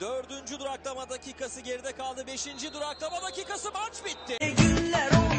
Dördüncü duraklama dakikası geride kaldı. Beşinci duraklama dakikası maç bitti. Günler oldu